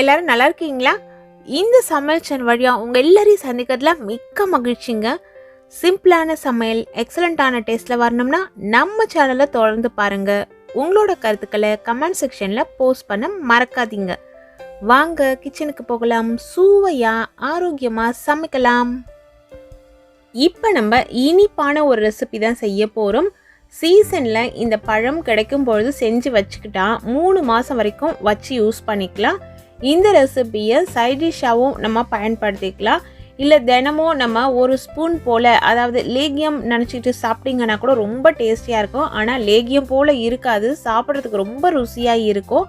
எல்லாரும் நல்லா இருக்கீங்களா? இந்த சமையல் சேனல் வழியாக உங்கள் எல்லாரையும் சந்திக்கிறதுல மிக்க மகிழ்ச்சிங்க. சிம்பிளான சமையல் எக்ஸலண்ட்டான டேஸ்ட்டில் வரணும்னா நம்ம சேனலை தொடர்ந்து பாருங்கள் உங்களோட கருத்துக்களை கமெண்ட் செக்ஷனில் போஸ்ட் பண்ண மறக்காதீங்க. வாங்க கிச்சனுக்கு போகலாம். சுவையாக ஆரோக்கியமாக சமைக்கலாம். இப்போ நம்ம இனிப்பான ஒரு ரெசிபி தான் செய்ய போகிறோம் சீசனில் இந்த பழம் கிடைக்கும் பொழுது செஞ்சு வச்சுக்கிட்டா மூணு மாதம் வரைக்கும் வச்சு யூஸ் பண்ணிக்கலாம். இந்த ரெசிபியை சைட் டிஷ்ஷாகவும் நம்ம பயன்படுத்திக்கலாம். இல்லை தினமும் நம்ம ஒரு ஸ்பூன் போல் அதாவது லேகியம் நினச்சிட்டு சாப்பிட்டீங்கன்னா கூட ரொம்ப டேஸ்டியாக இருக்கும். ஆனால் லேகியம் போல் இருக்காது சாப்பிட்றதுக்கு ரொம்ப ருசியாக இருக்கும்.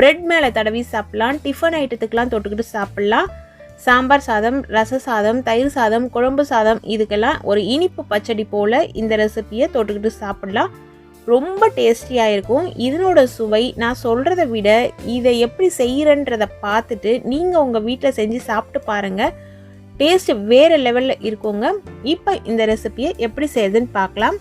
பிரெட் மேலே தடவி சாப்பிட்லாம் டிஃபன் ஐட்டத்துக்கெலாம் தொட்டுக்கிட்டு சாப்பிட்லாம். சாம்பார் சாதம் ரச சாதம் தயிர் சாதம் குழம்பு சாதம் இதுக்கெல்லாம் ஒரு இனிப்பு பச்சடி போல் இந்த ரெசிப்பியை தொட்டுக்கிட்டு சாப்பிட்லாம். ரொம்ப டேஸ்டியாக இருக்கும். இதனோட சுவை நான் சொல்கிறத விட இதை எப்படி செய்கிறன்றதை பார்த்துட்டு நீங்கள் உங்கள் வீட்டில் செஞ்சு சாப்பிட்டு பாருங்கள் டேஸ்ட் வேறு லெவலில் இருக்குங்க. இப்போ இந்த ரெசிபியை எப்படி செய்யுதுன்னு பார்க்கலாம்.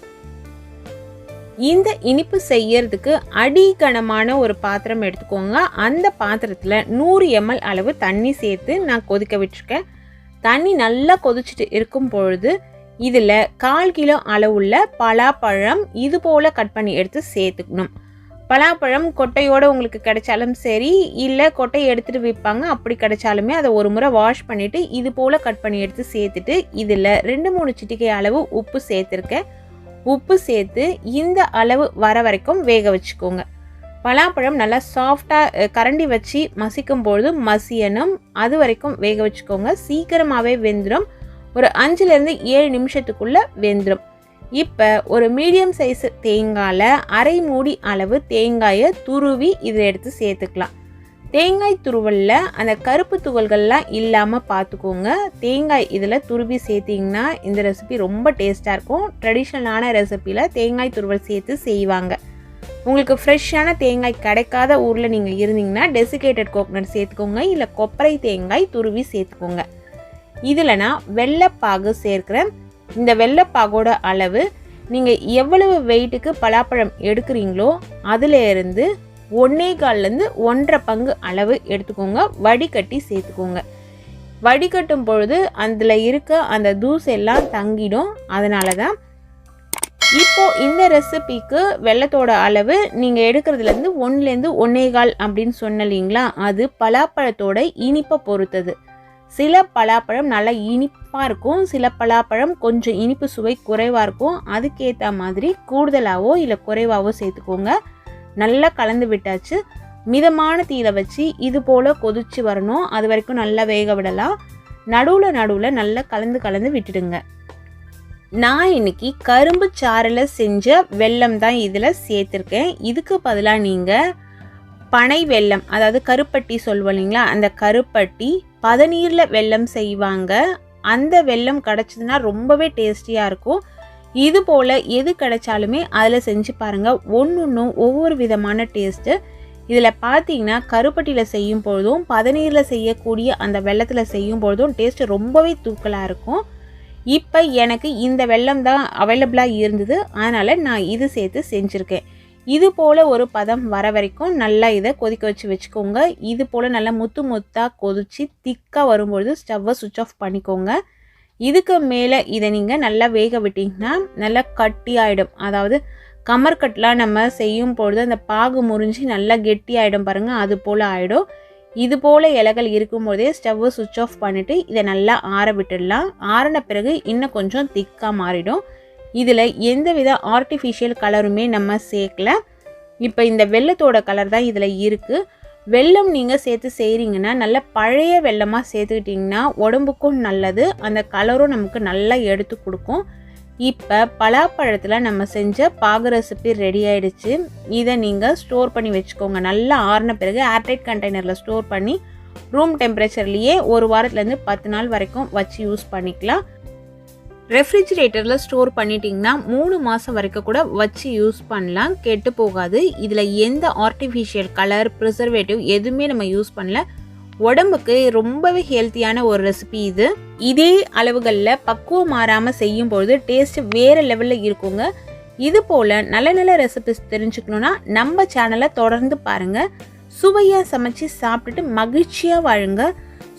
இந்த இனிப்பு செய்யறதுக்கு அடிகனமான ஒரு பாத்திரம் எடுத்துக்கோங்க. அந்த பாத்திரத்தில் நூறு எம்எல் அளவு தண்ணி சேர்த்து நான் கொதிக்க விட்டுருக்கேன். தண்ணி நல்லா கொதிச்சுட்டு இருக்கும் பொழுது இதில் கால் கிலோ அளவுள்ள பலாப்பழம் இது போல் கட் பண்ணி எடுத்து சேர்த்துக்கணும். பலாப்பழம் கொட்டையோடு உங்களுக்கு கிடைச்சாலும் சரி இல்லை கொட்டையை எடுத்துகிட்டு விற்பாங்க அப்படி கிடைச்சாலுமே அதை ஒரு முறை வாஷ் பண்ணிவிட்டு இது போல் கட் பண்ணி எடுத்து சேர்த்துட்டு இதில் ரெண்டு மூணு சிட்டிகை அளவு உப்பு சேர்த்துருக்கேன். உப்பு சேர்த்து இந்த அளவு வர வரைக்கும் வேக வச்சுக்கோங்க. பலாப்பழம் நல்லா சாஃப்டாக கரண்டி வச்சு மசிக்கும் பொழுது மசியணும். அது வரைக்கும் வேக வச்சுக்கோங்க. சீக்கிரமாகவே வெந்துடும் ஒரு அஞ்சுலேருந்து ஏழு நிமிஷத்துக்குள்ளே வெந்துடும் இப்போ ஒரு மீடியம் சைஸ் தேங்காயில் அரை மூடி அளவு தேங்காயை துருவி இதில் எடுத்து சேர்த்துக்கலாம். தேங்காய் துருவலில் அந்த கருப்பு துகள்கள்லாம் இல்லாமல் பார்த்துக்கோங்க. தேங்காய் இதில் துருவி சேர்த்திங்கன்னா இந்த ரெசிபி ரொம்ப டேஸ்ட்டாக இருக்கும். ட்ரெடிஷ்னலான ரெசிப்பியில் தேங்காய் துருவல் சேர்த்து செய்வாங்க. உங்களுக்கு ஃப்ரெஷ்ஷான தேங்காய் கிடைக்காத ஊரில் நீங்கள் இருந்தீங்கன்னா டெசிகேட்டட் கோகனட் சேர்த்துக்கோங்க. இல்லை கொப்பரை தேங்காய் துருவி சேர்த்துக்கோங்க. இதில் நான் வெள்ளைப்பாகு சேர்க்குறேன் இந்த வெள்ளைப்பாகோட அளவு நீங்கள் எவ்வளவு வெயிட்டுக்கு பலாப்பழம் எடுக்கிறீங்களோ அதிலேருந்து ஒன்னே கால்லேருந்து ஒன்றரை பங்கு அளவு எடுத்துக்கோங்க. வடிகட்டி சேர்த்துக்கோங்க. வடிகட்டும் பொழுது அதில் இருக்க அந்த தூசு எல்லாம் தங்கிடும். அதனால தான் இப்போ இந்த ரெசிபிக்கு வெள்ளத்தோட அளவு நீங்கள் எடுக்கிறதுலேருந்து ஒன்றுலேருந்து ஒன்னே கால் அப்படின்னு சொன்னலிங்களா அது பலாப்பழத்தோட இனிப்பை பொறுத்தது. சில பலாப்பழம் நல்லா இனிப்பாக இருக்கும். சில பலாப்பழம் கொஞ்சம் இனிப்பு சுவை குறைவாக இருக்கும். அதுக்கேற்ற மாதிரி கூடுதலாகவோ இல்லை குறைவாகவோ சேர்த்துக்கோங்க. நல்லா கலந்து விட்டாச்சு. மிதமான தீயில வச்சு இது போல் கொதிச்சு வரணும். அது வரைக்கும் நல்லா வேக விடலாம். நடுவில் நடுவில் நல்லா கலந்து கலந்து விட்டுடுங்க. நான் இன்னைக்கு கரும்பு சாறில் செஞ்ச வெல்லம் தான் இதில் சேர்த்துருக்கேன். இதுக்கு பதிலாக நீங்கள் பனை வெல்லம் அதாவது கருப்பட்டி சொல்லுவோம் இல்லைங்களா? அந்த கருப்பட்டி பதநீரில் வெல்லம் செய்வாங்க. அந்த வெல்லம் கிடச்சதுன்னா ரொம்பவே டேஸ்டியாக இருக்கும். இது போல் எது கிடைச்சாலுமே அதில் செஞ்சு பாருங்கள் ஒன்று ஒன்றும் ஒவ்வொரு விதமான டேஸ்ட்டு இதில் பார்த்தீங்கன்னா கருப்பட்டியில் செய்யும் பொழுதும் பதநீரில் செய்யக்கூடிய அந்த வெள்ளத்தில் செய்யும் பொழுதும் டேஸ்ட்டு ரொம்பவே தூக்கலாக இருக்கும். இப்போ எனக்கு இந்த வெள்ளம் தான் அவைலபிளாக இருந்தது. அதனால் நான் இது சேர்த்து செஞ்சுருக்கேன். இது போல் ஒரு பதம் வர வரைக்கும் நல்லா இதை கொதிக்க வச்சு வச்சுக்கோங்க. இது போல் நல்லா முத்து முத்தாக கொதித்து திக்காக வரும்பொழுது ஸ்டவ்வை சுவிட்ச் ஆஃப் பண்ணிக்கோங்க. இதுக்கு மேலே இதை நீங்கள் நல்லா வேக விட்டிங்கன்னா நல்லா கட்டி ஆகிடும் அதாவது கமர்கட்லாம் நம்ம செய்யும் பொழுது அந்த பாகு முறிஞ்சு நல்லா கெட்டி ஆகிடும் பாருங்கள் அது போல் ஆகிடும் இது போல் இலைகள் இருக்கும்போதே ஸ்டவ்வை சுவிட்ச் ஆஃப் பண்ணிவிட்டு இதை நல்லா ஆற விட்டுடலாம். ஆறின பிறகு இன்னும் கொஞ்சம் திக்காக மாறிடும். இதில் எந்த வித ஆர்டிஃபிஷியல் கலருமே நம்ம சேர்க்கல. இப்போ இந்த வெள்ளத்தோட கலர் தான் இதில் இருக்குது வெல்லம் நீங்கள் சேர்த்து செய்கிறீங்கன்னா நல்ல பழைய வெள்ளமாக சேர்த்துக்கிட்டிங்கன்னா உடம்புக்கும் நல்லது. அந்த கலரும் நமக்கு நல்லா எடுத்து கொடுக்கும். இப்போ பலாப்பழத்தில் நம்ம செஞ்ச பாகு ரெசிபி ரெடி ஆயிடுச்சு. இதை நீங்கள் ஸ்டோர் பண்ணி வச்சுக்கோங்க. நல்லா ஆறின பிறகு ஏர்டைட் கண்டெய்னரில் ஸ்டோர் பண்ணி ரூம் டெம்பரேச்சர்லேயே ஒரு வாரத்துலேருந்து பத்து நாள் வரைக்கும் வச்சு யூஸ் பண்ணிக்கலாம். ரெஃப்ரிஜிரேட்டரில் ஸ்டோர் பண்ணிட்டீங்கன்னா மூணு மாதம் வரைக்கும் கூட வச்சு யூஸ் பண்ணலாம். கெட்டு போகாது. இதில் எந்த ஆர்டிஃபிஷியல் கலர் ப்ரிசர்வேட்டிவ் எதுவுமே நம்ம யூஸ் பண்ணல. உடம்புக்கு ரொம்பவே ஹெல்த்தியான ஒரு ரெசிபி இது. இதே அளவுகளில் பக்குவம் மாறாமல் செய்யும் பொழுது டேஸ்ட் வேறு லெவலில் இருக்குங்க. இது போல் நல்ல நல்ல ரெசிபிஸ் தெரிஞ்சுக்கணுன்னா நம்ம சேனலை தொடர்ந்து பாருங்கள் சுவையாக சமைச்சு சாப்பிட்டுட்டு மகிழ்ச்சியாக வாழுங்க.